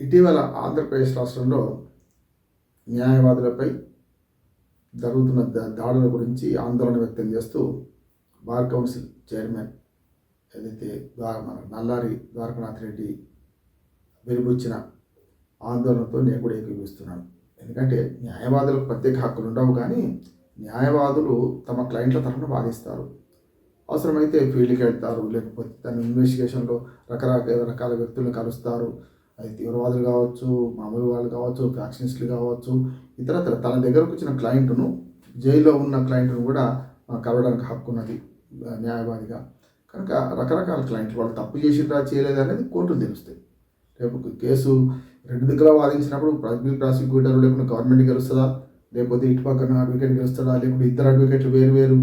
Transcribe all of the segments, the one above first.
ఇటీవల ఆంధ్రప్రదేశ్ రాష్ట్రంలో న్యాయవాదులపై జరుగుతున్న దా- దాడుల గురించి ఆందోళన వ్యక్తం చేస్తూ బార్ కౌన్సిల్ చైర్మన్ ఏదైతే మన నల్లారి ద్వారకనాథ్ రెడ్డి వెలుబుచ్చిన ఆందోళనతో నేను కూడా ఏకీభిస్తున్నాను ఎందుకంటే న్యాయవాదులకు ప్రత్యేక హక్కులు ఉండవు కానీ న్యాయవాదులు తమ క్లయింట్ల తరఫున వాదిస్తారు. అవసరమైతే ఫీల్డ్కి వెళ్తారు లేకపోతే తన ఇన్వెస్టిగేషన్లో రకరకాల రకాల వ్యక్తులను కలుస్తారు. అది తీవ్రవాదులు కావచ్చు మామూలు వాళ్ళు కావచ్చు ఫ్యాక్షనిస్టులు కావచ్చు ఇతరత్ర. తన దగ్గరకు వచ్చిన క్లయింట్ను జైల్లో ఉన్న క్లయింట్ను కూడా కలవడానికి హక్కు ఉన్నది న్యాయవాదిగా. కనుక రకరకాల క్లయింట్లు వాళ్ళు తప్పు చేసిండ్రా చేయలేదు అనేది కోర్టులు తెలుస్తాయి. రేపు కేసు రెండు దగ్గర వాదించినప్పుడు పబ్లిక్ ప్రాసిక్యూటర్ లేకుండా గవర్నమెంట్ గెలుస్తుందా? లేకపోతే ఇటు పక్కన అడ్వకేట్ గెలుస్తాడా లేకపోతే ఇద్దరు అడ్వకేట్లు వేరు వేరు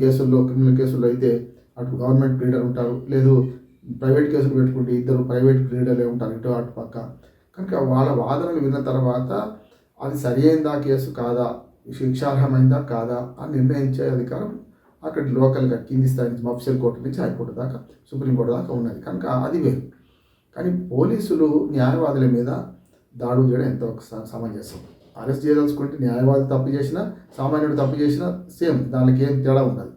కేసుల్లో క్రిమినల్ కేసుల్లో అయితే అటు గవర్నమెంట్ ప్లీడర్ ఉంటారు. లేదు ప్రైవేట్ కేసులు పెట్టుకుంటే ఇద్దరు ప్రైవేట్ క్రీడలే ఉంటారు ఇటు అటు పక్క. కనుక వాళ్ళ వాదనలు విన్న తర్వాత అది సరి అయిందా కేసు కాదా? శిక్షార్హమైందా కాదా? అని నిర్ణయించే అధికారం అక్కడ లోకల్గా కింది స్థాయి నుంచి మఫ్సల్ కోర్టు నుంచి హైకోర్టు దాకా సుప్రీంకోర్టు దాకా ఉన్నది. కనుక అది వేరు. కానీ పోలీసులు న్యాయవాదుల మీద దాడులు చేయడం ఎంతో స- సమంజసం. అరెస్ట్ చేయదలుచుకుంటే న్యాయవాది తప్పు చేసినా సామాన్యుడు తప్పు చేసినా సేమ్ దానికి ఏం తేడా ఉండదు.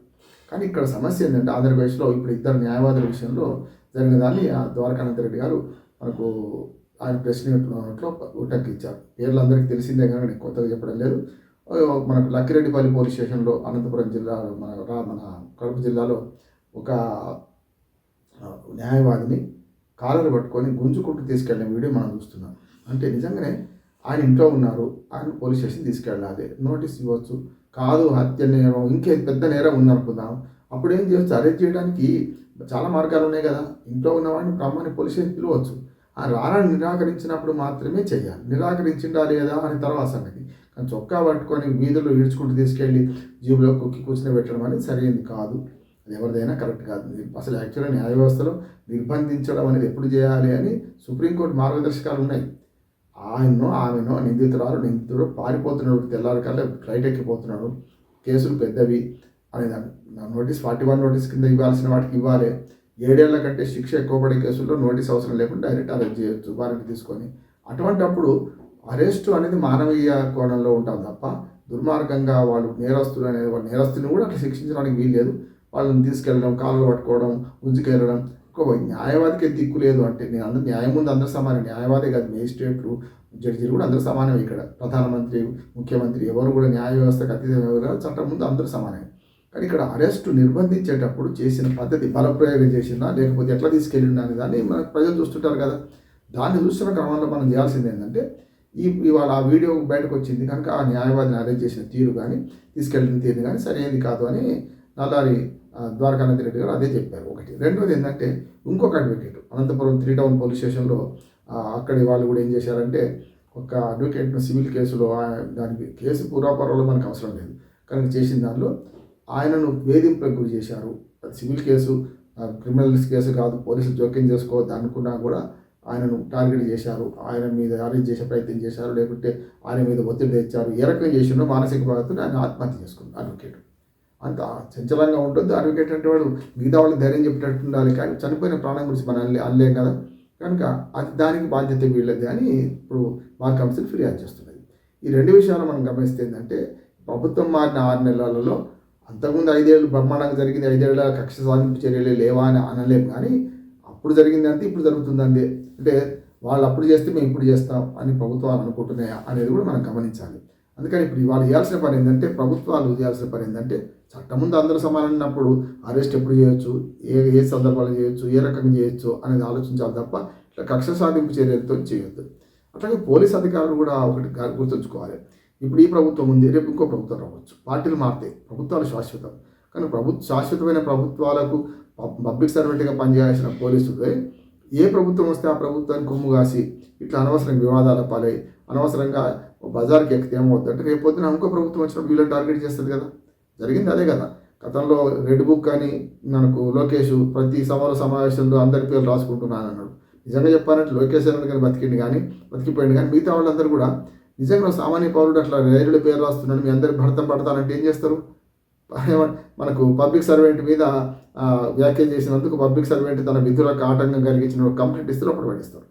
కానీ ఇక్కడ సమస్య ఏంటంటే ఆంధ్రప్రదేశ్లో ఇప్పుడు ఇద్దరు న్యాయవాదుల విషయంలో జరిగినదాన్ని ఆ ద్వారకానంద రెడ్డి గారు మనకు ఆయన ప్రెస్ నోట్లో ఇచ్చారు పేర్లు అందరికీ తెలిసిందే కానీ నేను కొత్తగా చెప్పడం లేదు. మనకు లక్కిరెడ్డిపల్లి పోలీస్ స్టేషన్లో అనంతపురం జిల్లాలో మన రా- మన కడప జిల్లాలో ఒక న్యాయవాదిని కాలర్ పట్టుకొని గుంజుకుంటూ తీసుకెళ్ళిన వీడియో మనం చూస్తున్నాం. అంటే నిజంగానే ఆయన ఇంట్లో ఉన్నారు ఆయన పోలీస్ స్టేషన్ తీసుకెళ్ళాలి నోటీస్ ఇవ్వచ్చు కాదు హత్య నేరం ఇంకే పెద్ద నేరం ఉందనుకుందాం. అప్పుడు ఏం చేయొచ్చు అరెస్ట్ చేయడానికి చాలా మార్గాలు ఉన్నాయి కదా. ఇంట్లో ఉన్నవాడిని బ్రహ్మని పోలీస్ పిలవచ్చు. ఆ రానని నిరాకరించినప్పుడు మాత్రమే చేయాలి నిరాకరించిండా లేదా అని తర్వాత సంగతి. కానీ చొక్కా పట్టుకొని వీధుల్లో ఈడ్చుకుంటూ తీసుకెళ్ళి జీబులో కుక్కి కూర్చుని పెట్టడం అనేది సరైనది కాదు. అది ఎవరిదైనా కరెక్ట్ కాదు. అసలు యాక్చువల్గా న్యాయ వ్యవస్థలో నిర్బంధించడం అనేది ఎప్పుడు చేయాలి అని సుప్రీంకోర్టు మార్గదర్శకాలు ఉన్నాయి. ఆయనో ఆమెనో నిందితురాలు నిందితుడు పారిపోతున్నాడు. తెల్లారి కల్లా ఫ్లైట్ ఎక్కిపోతున్నాడు. కేసులు పెద్దవి అనేదాన్ని. నోటీస్ ఫార్టీ వన్ నోటీస్ కింద ఇవ్వాల్సిన వాటికి ఇవ్వాలి. ఏడేళ్ళ కంటే శిక్ష ఎక్కువ పడే కేసుల్లో నోటీస్ అవసరం లేకుండా డైరెక్ట్ అరెస్ట్ చేయొచ్చు వారిని తీసుకొని. అటువంటప్పుడు అరెస్టు అనేది మానవీయ కోణంలో ఉంటాం తప్ప దుర్మార్గంగా వాళ్ళు నేరస్తులు అనేది వాళ్ళ నేరస్తుని కూడా అట్లా శిక్షించడానికి వీల్లేదు. వాళ్ళని తీసుకెళ్ళడం కాళ్ళు పట్టుకోవడం ఉంచుకెళ్ళడం ఎక్కువ న్యాయవాదికి దిక్కు లేదు అంటే నేను అందరు న్యాయం ముందు అందరు సమానం. న్యాయవాదే కాదు మేజిస్ట్రేట్లు జడ్జీలు కూడా అందరూ సమానమే ఇక్కడ. ప్రధానమంత్రి ముఖ్యమంత్రి ఎవరు కూడా న్యాయ వ్యవస్థకు అతీతం ఎవరు చట్టం ముందు అందరూ సమానమే. కానీ ఇక్కడ అరెస్టు నిర్బంధించేటప్పుడు చేసిన పద్ధతి బలప్రయోగం చేసిందా లేకపోతే ఎట్లా తీసుకెళ్ళిందా అనే దాన్ని మన ప్రజలు చూస్తుంటారు కదా. దాన్ని చూస్తున్న క్రమంలో మనం చేయాల్సింది ఏంటంటే ఈ ఇవాళ ఆ వీడియో బయటకు వచ్చింది కనుక ఆ న్యాయవాదిని అరెస్ట్ చేసిన తీరు కానీ తీసుకెళ్ళిన తీరు కానీ సరైనది కాదు అని నల్లారి ఆ, ద్వారకానంద రెడ్డి గారు అదే చెప్పారు ఒకటి. రెండోది ఏంటంటే ఇంకొక advocate Anantapuram three town police స్టేషన్లో అక్కడి వాళ్ళు కూడా ఏం చేశారంటే ఒక అడ్వకేట్ను సివిల్ కేసులో దానికి కేసు పూర్వాపరాలు మనకు అవసరం లేదు. కానీ చేసిన దానిలో ఆయనను వేధింపులకు గురి చేశారు. అది సివిల్ కేసు క్రిమినల్స్ కేసు కాదు పోలీసులు జోక్యం చేసుకోవద్దు అనుకున్నా కూడా ఆయనను టార్గెట్ చేశారు. ఆయన మీద అరెస్ట్ చేసే ప్రయత్నం చేశారు. లేకుంటే ఆయన మీద ఒత్తిడి తెచ్చారు. ఏ రకంగా చేసిండో మానసిక బాధతో ఆయన ఆత్మహత్య చేసుకుంది అడ్వకేట్. అంత చంచలంగా ఉంటుంది. అడ్వకేట్ అంటే వాడు మిగతా వాళ్ళకి ధైర్యం చెప్పేటట్టు ఉండాలి. కానీ చనిపోయిన ప్రాణం గురించి మనం అనలే అనలేం కదా. కనుక అది దానికి బాధ్యత వీళ్ళది అని ఇప్పుడు మా కౌన్సిల్ ఫిర్యాదు చేస్తున్నది. ఈ రెండు విషయాలు మనం గమనిస్తే ఏంటంటే ప్రభుత్వం మారిన ఆరు నెలలలో అంతకుముందు ఐదేళ్ళు బ్రహ్మాండంగా జరిగింది ఐదేళ్ళ కక్ష సాధింపు చర్యలే లేవా అని అనలేము కానీ అప్పుడు జరిగింది అంతే ఇప్పుడు జరుగుతుందండి. అంటే వాళ్ళు అప్పుడు చేస్తే మేము ఇప్పుడు చేస్తాం అని ప్రభుత్వాలు అనుకుంటున్నాయా అనేది కూడా మనం గమనించాలి. అందుకని ఇప్పుడు వాళ్ళు చేయాల్సిన పని ఏంటంటే ప్రభుత్వాలు చేయాల్సిన పని ఏంటంటే చట్టం ముందు అందరూ సమానమైనప్పుడు అరెస్ట్ ఎప్పుడు చేయొచ్చు ఏ ఏ సందర్భాలు చేయొచ్చు ఏ రకంగా చేయొచ్చు అనేది ఆలోచించాలి తప్ప ఇట్లా కక్ష సాధింపు చర్యలతో చేయొద్దు. అట్లాగే పోలీస్ అధికారులు కూడా ఒకటి గుర్తుంచుకోవాలి. ఇప్పుడు ఈ ప్రభుత్వం ఉంది రేపు ఇంకో ప్రభుత్వం రావచ్చు. పార్టీలు మారుతాయి ప్రభుత్వాలు శాశ్వతం. కానీ ప్రభుత్వ శాశ్వతమైన ప్రభుత్వాలకు పబ్- పబ్లిక్ సర్వెంట్గా పనిచేయాల్సిన పోలీసులే ఏ ప్రభుత్వం వస్తే ఆ ప్రభుత్వాన్ని కొమ్ము కాసి ఇట్లా అనవసరంగా వివాదాల పాలై అనవసరంగా బజార్కి ఎక్కితే ఏమవుతుందంటే రేపు పొద్దున ఇంకో ప్రభుత్వం వచ్చినప్పుడు వీళ్ళని టార్గెట్ చేస్తుంది కదా. జరిగింది అదే కదా. గతంలో రెడ్ బుక్ అని మనకు లోకేష్ ప్రతి సమర సమావేశంలో అందరి పేర్లు రాసుకుంటున్నాను అన్నాడు నిజంగా చెప్పాలంటే లోకేష్ అన్నాడు కానీ బతికిండు కానీ బతికిపోయింది కానీ మిగతా వాళ్ళందరూ కూడా నిజంగా సామాన్య పౌరుడు అట్లా రైలుల పేరు రాస్తున్నాడు మీ అందరికి భర్తం పడతానంటే ఏం చేస్తారు? మనకు పబ్లిక్ సర్వెంట్ మీద వ్యాఖ్య చేసినందుకు పబ్లిక్ సర్వెంట్ తన విధులకు ఆటంకం కలిగించిన కంప్లైంట్ ఇస్తారు అప్పుడు పడిస్తారు.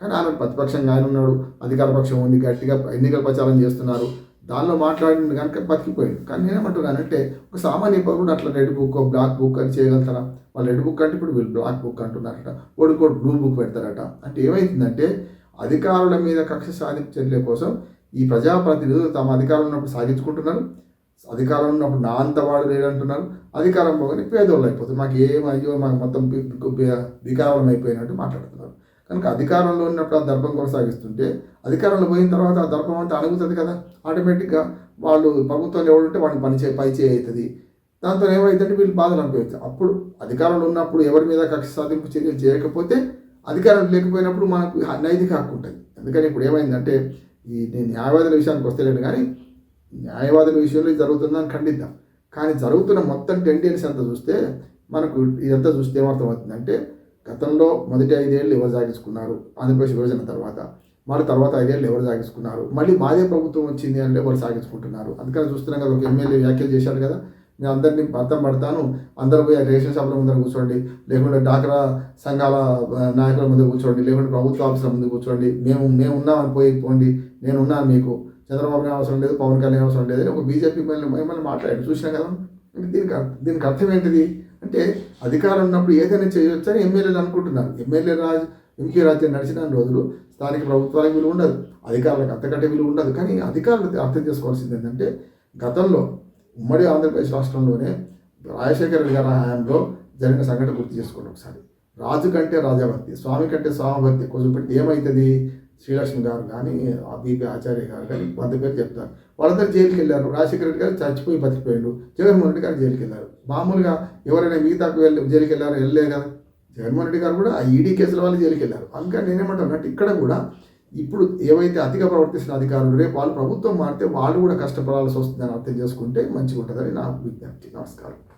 కానీ ఆయన ప్రతిపక్షంగా ఆయన ఉన్నాడు అధికార పక్షం ఉంది గట్టిగా ఎన్నికల ప్రచారం చేస్తున్నారు దానిలో మాట్లాడింది కనుక బతికిపోయింది కానీ నేనేమంటున్నానంటే ఒక సామాన్య పౌరుడు అట్లా రెడ్ బుక్ బ్లాక్ బుక్ అని చేయగలుగుతారా? వాళ్ళు రెడ్ బుక్ అంటే ఇప్పుడు వీళ్ళు బ్లాక్ బుక్ అంటున్నారట ఓడికోడు బ్లూ బుక్ పెడతారట. అంటే ఏమైందంటే అధికారుల మీద కక్ష సాధించే కోసం ఈ ప్రజాప్రతినిధులు తమ అధికారం ఉన్నప్పుడు సాధించుకుంటున్నారు. అధికారం ఉన్నప్పుడు నా అంత వాడు లేడంటున్నారు అధికారం పోగానే పేదోళ్ళు అయిపోతుంది మాకు ఏం అయ్యో మాకు మొత్తం బి- వికారం అయిపోయినట్టు మాట్లాడుతున్నారు. కనుక అధికారంలో ఉన్నప్పుడు ఆ దర్పం కొనసాగిస్తుంటే అధికారంలో పోయిన తర్వాత ఆ దర్పం అంతా అణుగుతుంది కదా. ఆటోమేటిక్గా వాళ్ళు ప్రభుత్వంలో ఎవడుంటే వాడిని పని చే పై చేయి అవుతుంది దాంతో ఏమైందంటే వీళ్ళు బాధలు అనుభవించారు అప్పుడు అధికారంలో ఉన్నప్పుడు ఎవరి మీద కక్ష సాధింపు చర్యలు చేయకపోతే అధికారం లేకపోయినప్పుడు మనకు నైతిక హక్కు ఉంటుంది అందుకని ఇప్పుడు ఏమైందంటే ఈ నేను న్యాయవాదుల విషయానికి వస్తలేను కానీ న్యాయవాదుల విషయంలో ఇది జరుగుతుందని ఖండిద్దాం. కానీ జరుగుతున్న మొత్తం టెండెన్సీ అంతా చూస్తే మనకు ఇదంతా చూస్తే ఏమర్థమవుతుందంటే గతంలో మొదటి ఐదేళ్ళు ఎవరు సాగించుకున్నారు ఆంధ్రప్రదేశ్ విభజన తర్వాత మళ్ళీ తర్వాత ఐదేళ్ళు ఎవరు సాగించుకున్నారు మళ్ళీ మాదే ప్రభుత్వం వచ్చింది అంటే ఎవరు సాగించుకుంటున్నారు. అందుకని చూస్తున్నాం కదా ఒక ఎమ్మెల్యే వ్యాఖ్యలు చేశారు కదా నేను అందరినీ అర్థం పడతాను. అందరూ పోయి రేషన్ షాపుల ముందర కూర్చోండి. లేకుంటే డాక్రా సంఘాల నాయకుల ముందు కూర్చోండి. లేకుంటే ప్రభుత్వ ఆఫీసుల ముందు కూర్చోండి. మేము మేము ఉన్నామని పోయి పోండి. నేను ఉన్నాను మీకు. చంద్రబాబు అవసరం లేదు పవన్ కళ్యాణ్ అవసరం లేదు ఒక బీజేపీ మిమ్మల్ని మాట్లాడి మాట్లాడాడు. చూసినా కదా? దీనికి దీనికి అర్థం ఏంటిది? అంటే అధికారం ఉన్నప్పుడు ఏదైనా చేయవచ్చు అని ఎమ్మెల్యేలు అనుకుంటున్నారు. ఎమ్మెల్యే రాజ్ ఎంపీ రాజ్యం నడిచిన రోజులు స్థానిక ప్రభుత్వాలకు విలువ ఉండదు. అధికారులకు అంతకంటే విలువ ఉండదు. కానీ అధికారులు అర్థం చేసుకోవాల్సింది ఏంటంటే గతంలో ఉమ్మడి ఆంధ్రప్రదేశ్ రాష్ట్రంలోనే రాజశేఖర రెడ్డి గారి హయాంలో జరిగిన సంఘటన గుర్తు చేసుకోండి ఒకసారి. రాజు కంటే రాజాభక్తి స్వామి కంటే స్వామిభక్తి కొంచెం పెట్టి ఏమవుతుంది శ్రీలక్ష్మి గారు కానీ బీపీ ఆచార్య గారు కానీ వంద పేరు చెప్తారు. వాళ్ళందరూ జైలుకి వెళ్ళారు. రాజశేఖర రెడ్డి గారు చచ్చిపోయి బతికిపోయాడు. జగన్మోహన్ రెడ్డి గారు జైలుకి వెళ్ళారు. మామూలుగా ఎవరైనా మిగతాకు వెళ్ళి జైలుకి వెళ్ళారు? వెళ్ళలే కదా. జగన్మోహన్ రెడ్డి గారు కూడా ఆ ఈడీ కేసుల వాళ్ళు జైలుకి వెళ్ళారు. అందుకని నేనేమంటాను అంటే ఇక్కడ కూడా ఇప్పుడు ఏవైతే అతిగా ప్రవర్తిస్తున్న అధికారులు రేపు వాళ్ళు ప్రభుత్వం మారితే వాళ్ళు కూడా కష్టపడాల్సి వస్తుందని అర్థం చేసుకుంటే మంచిగా ఉంటుందని నా విజ్ఞప్తి. నమస్కారం.